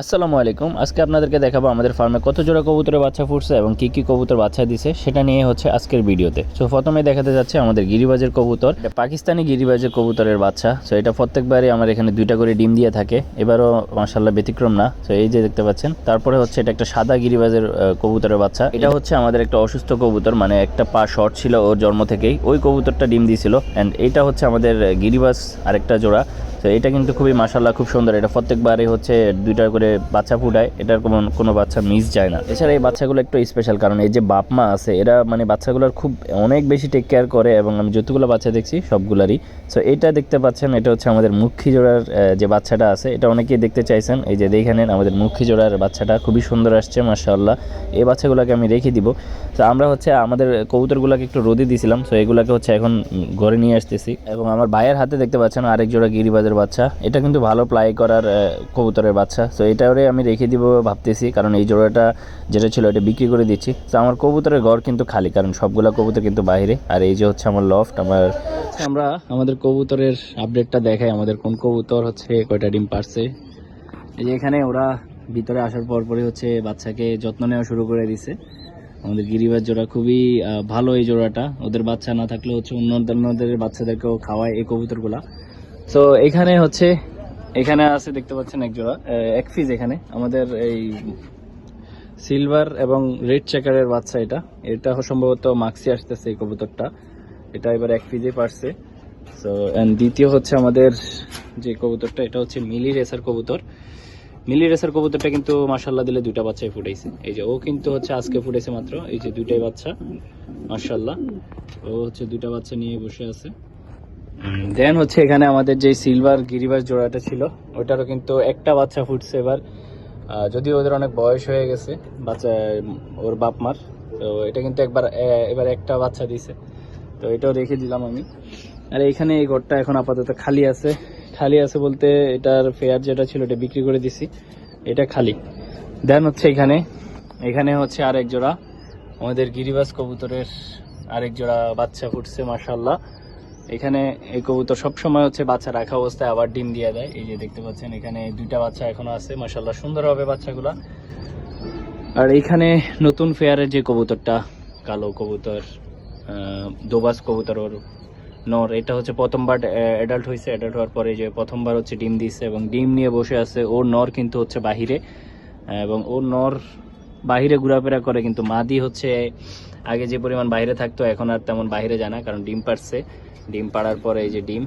আসসালামু আলাইকুম। আজকে আপনাদেরকে দেখাবো আমাদের ফার্মে কত জোড়া কবুতরের বাচ্চা ফুটছে এবং কী কী কবুতর বাচ্চা দিছে, সেটা নিয়ে হচ্ছে আজকের ভিডিওতে। সো প্রথমে দেখাতে যাচ্ছে আমাদের গিরিবাজের কবুতর। এটা পাকিস্তানি গিরিবাজের কবুতরের বাচ্চা। সো এটা প্রত্যেকবারই আমার এখানে দুইটা করে ডিম দিয়ে থাকে। এবারও মার্শাল্লাহ ব্যতিক্রম না। সো এই যে দেখতে পাচ্ছেন, তারপরে হচ্ছে এটা একটা সাদা গিরিবাজের কবুতরের বাচ্চা। এটা হচ্ছে আমাদের একটা অসুস্থ কবুতর মানে একটা পা শর্ট ছিল ওর জন্ম থেকেই। ওই কবুতরটা ডিম দিয়েছিল অ্যান্ড এটা হচ্ছে আমাদের গিরিবাজ আরেকটা জোড়া। তো এটা কিন্তু খুবই মাসাল্লাহ খুব সুন্দর। এটা প্রত্যেকবারই হচ্ছে দুইটা করে বাচ্চা ফুটায়, এটার কোনো কোনো বাচ্চা মিস যায় না। এছাড়া এই বাচ্চাগুলো একটু স্পেশাল কারণ এই যে বাপ মা আছে, এরা মানে বাচ্চাগুলোর খুব অনেক বেশি টেক কেয়ার করে এবং আমি যতগুলো বাচ্চা দেখছি, সবগুলারই। সো এটা দেখতে পাচ্ছেন, এটা হচ্ছে আমাদের মুখী জোড়ার যে বাচ্চাটা আছে, এটা অনেকেই দেখতে চাইছেন। এই যে দেখে নেন, আমাদের মুখী জোড়ার বাচ্চাটা খুবই সুন্দর আসছে, মাশাআল্লাহ। এই বাচ্চাগুলোকে আমি রেখে দিব। তো আমরা হচ্ছে আমাদের কবুতরগুলোকে একটু রোদে দিয়েছিলাম সো এগুলোকে হচ্ছে এখন ঘরে নিয়ে আসতেছি। এবং আমার ভাইয়ের হাতে দেখতে পাচ্ছেন, আরেক জোড়া গিরিবাজের বাচ্চা। এটা কিন্তু ভালো প্লাই করার কবুতরের বাচ্চা। তো এটারে আমি রেখে দিব ভাবতেছি, কারণ এই জোড়াটা যেটা ছিল এটা বিক্রি করে দিচ্ছি। তো আমার কবুতরের ঘর কিন্তু খালি, কারণ সবগুলা কবুতর কিন্তু বাইরে। আর এই যে হচ্ছে আমার লফট আমার আমরা আমাদের কবুতরের আপডেটটা দেখাই, আমাদের কোন কবুতর হচ্ছে, কয়টা ডিম পারছে। এই যে এখানে ওরা ভিতরে আসার পর পরই হচ্ছে বাচ্চাকে যত্ন নেওয়া শুরু করে দিছে। আমাদের গিরিবাজ জোড়া খুবই ভালো এই জোড়াটা। ওদের বাচ্চা না থাকলে হচ্ছে অন্য অন্যদের বাচ্চাদেরকেও খাওয়ায় এই কবুতরগুলা। তো এখানে হচ্ছে, এখানে আছে দেখতে পাচ্ছেন এক জোড়া এক পিস এখানে। আমাদের এই সিলভার এবং রেড চেকারের বাচ্চা এটা। এটা সম্ভবত মাক্সি আসতেছে এই কবুতরটা। এটা এবার এক পিজে পারছে। সো দ্বিতীয় হচ্ছে আমাদের যে কবুতরটা, এটা হচ্ছে মিলি রেসার কবুতর। মিলি রেসার কবুতরটা কিন্তু মাশাল্লাহ দিলে দুইটা বাচ্চাই ফুটাইছে। এই যে, ও কিন্তু হচ্ছে আজকে ফুটেছে মাত্র, এই যে দুইটাই বাচ্চা মাশাল্লাহ ও হচ্ছে দুইটা বাচ্চা নিয়ে বসে আছে। দেন হচ্ছে এখানে আমাদের যে সিলভার গিরিবাস জোড়াটা ছিল, ওটারও কিন্তু একটা বাচ্চা ফুটছে এবার। যদিও ওদের অনেক বয়স হয়ে গেছে, বাচ্চা ওর বাপ মার তো এটা কিন্তু একবার এবার একটা বাচ্চা দিছে। তো এটাও রেখে দিলাম আমি। আর এখানে এই ঘরটা এখন আপাতত খালি আছে। খালি আছে বলতে এটার ফেয়ার যেটা ছিল, এটা বিক্রি করে দিছি। এটা খালি। দেন হচ্ছে এখানে এখানে হচ্ছে আরেক জোড়া। আমাদের গিরিবাস কবুতরের আরেক জোড়া বাচ্চা ফুটছে মাশাল্লাহ এখানে এই কবুতর সবসময় হচ্ছে বাচ্চা রাখা অবস্থায় আবার ডিম দিয়ে দেয়। এই যে দেখতে পাচ্ছেন, এখানে দুইটা বাচ্চা এখনও আছে। মাশাল্লাহ সুন্দর হবে বাচ্চাগুলা। আর এখানে নতুন ফেয়ারের যে কবুতরটা, কালো কবুতর দোবাস কবুতর ওর নর, এটা হচ্ছে প্রথমবার অ্যাডাল্ট হয়েছে অ্যাডাল্ট হওয়ার পরে যে প্রথমবার হচ্ছে ডিম দিচ্ছে এবং ডিম নিয়ে বসে আছে। ওর নর কিন্তু হচ্ছে বাহিরে। এবং ওর নর বাহিরে ঘোরাফেরা করে কিন্তু মাদি হচ্ছে আগে যে পরিমাণ বাইরে থাকতো, এখন আর তেমন বাইরে যায় না, কারণ ডিম পারছে ডিম পাড়ার পরে এই যে ডিম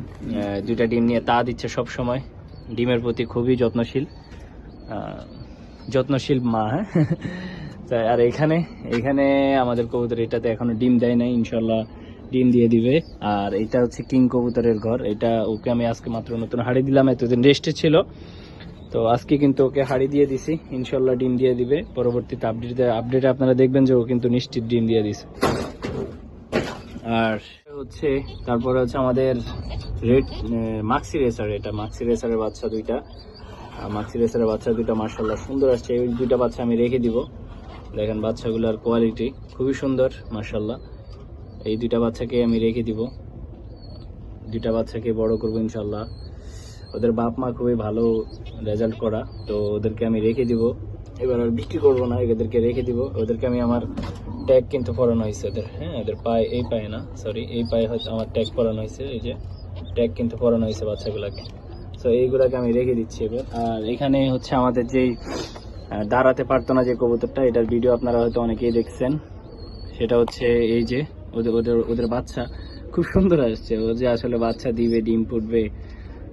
দুইটা ডিম নিয়ে তা দিচ্ছে সব সময় ডিমের প্রতি খুবই যত্নশীল যত্নশীল মা হ্যাঁ? তাই আর এখানে এখানে আমাদের কবুতর এটাতে এখনও ডিম দেয় নাই ইনশাল্লাহ ডিম দিয়ে দিবে। আর এটা হচ্ছে কিং কবুতরের ঘর, এটা ওকে আমি আজকে মাত্র নতুন হাড়ি দিলাম, এতদিন রেস্টে ছিল। তো আজকে কিন্তু ওকে হাড়ি দিয়ে দিছি। ইনশাল্লাহ ডিম দিয়ে দিবে। পরবর্তীতে আপডেট আপডেটে আপনারা দেখবেন যে ও কিন্তু নিশ্চিত ডিম দিয়ে দিছে। আর হচ্ছে, তারপরে হচ্ছে আমাদের রেড মাক্সি রেসার এটা। মাক্সি রেসারের বাচ্চা দুইটা। মাক্সি রেসারের বাচ্চা দুইটা মার্শাল্লাহ সুন্দর আসছে। এই দুইটা বাচ্চা আমি রেখে দিব। দেখেন বাচ্চাগুলোর কোয়ালিটি খুবই সুন্দর মার্শাল্লাহ এই দুইটা বাচ্চাকে আমি রেখে দিব। দুইটা বাচ্চাকে বড় করব ইনশাল্লাহ ওদের বাপ মা খুবই ভালো রেজাল্ট করা, তো ওদেরকে আমি রেখে দিব। এবার আর বিক্রি করব না, এদেরকে রেখে দিব। ওদেরকে আমি আমার ট্যাগ কিন্তু পরানো হয়েছে। ওদের হ্যাঁ ওদের পায়ে, এই পায়ে না সরি এই পায়ে হয়তো আমার ট্যাগ পরানো হয়েছে, এই যে ট্যাগ কিন্তু পরানো হয়েছে বাচ্চাগুলোকে। সো এইগুলাকে আমি রেখে দিচ্ছি এবার। আর এখানে হচ্ছে আমাদের যেই দাঁড়াতে পারতো না যে কবুতরটা, এটার ভিডিও আপনারা হয়তো অনেকেই দেখছেন। সেটা হচ্ছে এই যে, ওদের ওদের ওদের বাচ্চা খুব সুন্দর আসছে। ও যে আসলে বাচ্চা দিবে, ডিম ফুটবে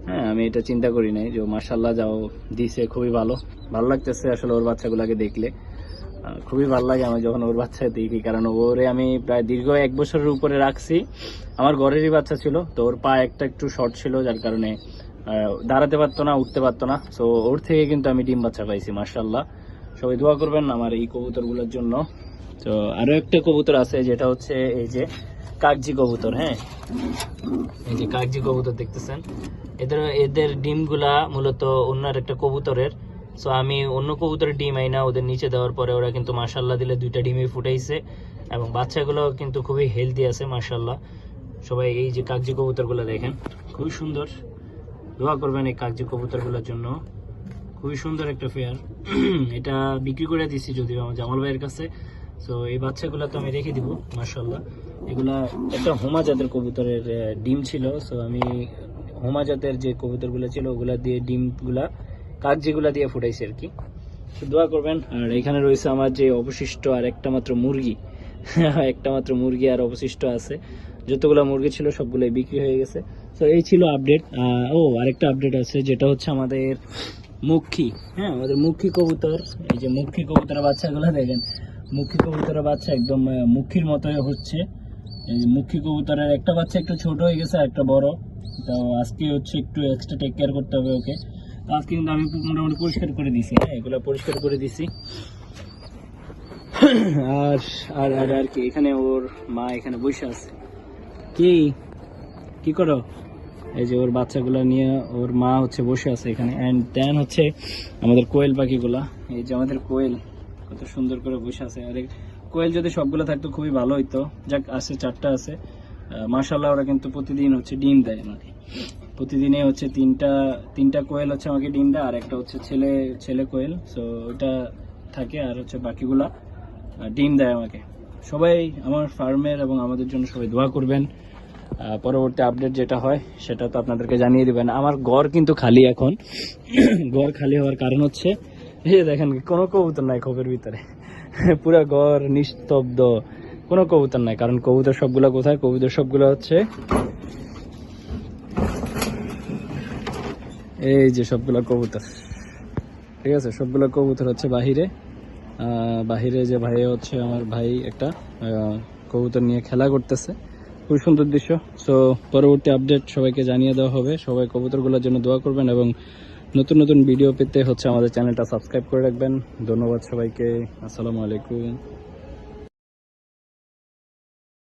হ্যাঁ আমি এটা চিন্তা করি নাই যে মার্শাল্লাহ যাও দিছে খুবই ভালো। ভালো লাগতেছে আসলে ওর বাচ্চাগুলোকে দেখলে। খুবই ভালো লাগে আমি যখন ওর বাচ্চা দেখি, কারণ ওরে আমি প্রায় দীর্ঘ এক বছরের উপরে রাখছি। আমার ঘরেরই বাচ্চা ছিল, তো ওর পা একটা একটু শর্ট ছিল, যার কারণে দাঁড়াতে পারতো না, উঠতে পারতো না। তো ওর থেকে কিন্তু আমি ডিম বাচ্চা পাইছি মার্শাল্লাহ সবাই দোয়া করবেন আমার এই কবুতরগুলোর জন্য। তো আরও একটা কবুতর আছে, যেটা হচ্ছে এই যে কাগজি কবুতর হ্যাঁ। এই যে কাগজি কবুতর দেখতেছেন। এদের এদের ডিমগুলা মূলত অন্য একটা কবুতরের। সো আমি অন্য কবুতরের ডিম আইনা ওদের নিচে দেওয়ার পরে ওরা কিন্তু মাশাল্লাহ দিলে দুইটা ডিমই ফুটাইছে। এবং বাচ্চাগুলো কিন্তু খুবই হেলদি আছে মাশাল্লাহ সবাই এই যে কাগজি কবুতরগুলো দেখেন, খুবই সুন্দর। দোয়া করবেন এই কাগজি কবুতরগুলোর জন্য। খুবই সুন্দর একটা ফেয়ার এটা বিক্রি করে দিছি যদিও আমার জামাল ভাইয়ের কাছে। তো এই বাচ্চাগুলো তো আমি রেখে দিব মার্শাল্লাহ এগুলা একটা হোমা জাতের কবুতরের ডিম ছিল। সো আমি হোমা জাতের যে কবুতরগুলো ছিল, ওগুলা দিয়ে ডিমগুলা যেগুলা দিয়ে ফুটাইছি আর কি। দোয়া করবেন। আর এখানে রয়েছে আমার যে অবশিষ্ট আর একটা মাত্র মুরগি। একটা মাত্র মুরগি আর অবশিষ্ট আছে। যতগুলো মুরগি ছিল, সবগুলোই বিক্রি হয়ে গেছে। তো এই ছিল আপডেট ও, আরেকটা আপডেট আছে, যেটা হচ্ছে আমাদের মুখী। হ্যাঁ আমাদের মুখী কবুতর। এই যে মুখী কবুতরের বাচ্চাগুলো, দেখেন। মুখী কবুতরের বাচ্চা একদম মুখীর মতোই হচ্ছে। এই যে মুখী কবুতরের একটা বাচ্চা একটু ছোট হয়ে গেছে একটা বড়। তো আজকে হচ্ছে একটু এক্সট্রা টেক কেয়ার করতে হবে ওকে। তো আজকে কিন্তু আমি মোটামুটি পরিষ্কার করে দিছি হ্যাঁ? এগুলো পরিষ্কার করে দিছি। আর আর আর আর কি, এখানে ওর মা এখানে বসে আছে। কি? কি করো? এই যে ওর বাচ্চাগুলো নিয়ে ওর মা হচ্ছে বসে আছে এখানে। অ্যান্ড দেন হচ্ছে আমাদের কোয়েল পাখিগুলা। এই যে আমাদের কোয়েল, কত সুন্দর করে বসে আছে। আর কোয়েল যদি সবগুলো থাকতো, খুবই ভালো হইতো। যাক, আছে, চারটা আছে। মার্শাল্লাহ ওরা কিন্তু প্রতিদিন হচ্ছে ডিম দেয় আমাকে। প্রতিদিনে হচ্ছে তিনটা তিনটা কোয়েল হচ্ছে আমাকে ডিম দেয়, আর একটা হচ্ছে ছেলে ছেলে কোয়েল। সো ওটা থাকে আর হচ্ছে বাকিগুলা ডিম দেয় আমাকে। সবাই আমার ফার্মের এবং আমাদের জন্য সবাই দোয়া করবেন। পরবর্তী আপডেট যেটা হয়, সেটা তো আপনাদেরকে জানিয়ে দিবেন। আমার ঘর কিন্তু খালি এখন। ঘর খালি হওয়ার কারণ হচ্ছে, এই দেখেন, কোনো কবুতর নাই খোপের ভিতরে। পুরো ঘর নিস্তব্ধ। কোনো কবুতর নাই, কারণ কবুতর সবগুলো কোথায়? কবুতর সবগুলো হচ্ছে এই যে সবগুলো কবুতর। ঠিক আছে, সবগুলো কবুতর হচ্ছে বাহিরে। বাহিরে যে ভাই হচ্ছে আমার ভাই একটা কবুতর নিয়ে খেলা করতেছে। খুব সুন্দর দৃশ্য। সো পরবর্তী আপডেট সবাইকে জানিয়ে দেওয়া হবে। সবাই কবুতরগুলোর জন্য দোয়া করবেন এবং নতুন নতুন ভিডিও পেতে হচ্ছে আমাদের চ্যানেলটা সাবস্ক্রাইব করে রাখবেন। ধন্যবাদ সবাইকে। আসসালামু আলাইকুম।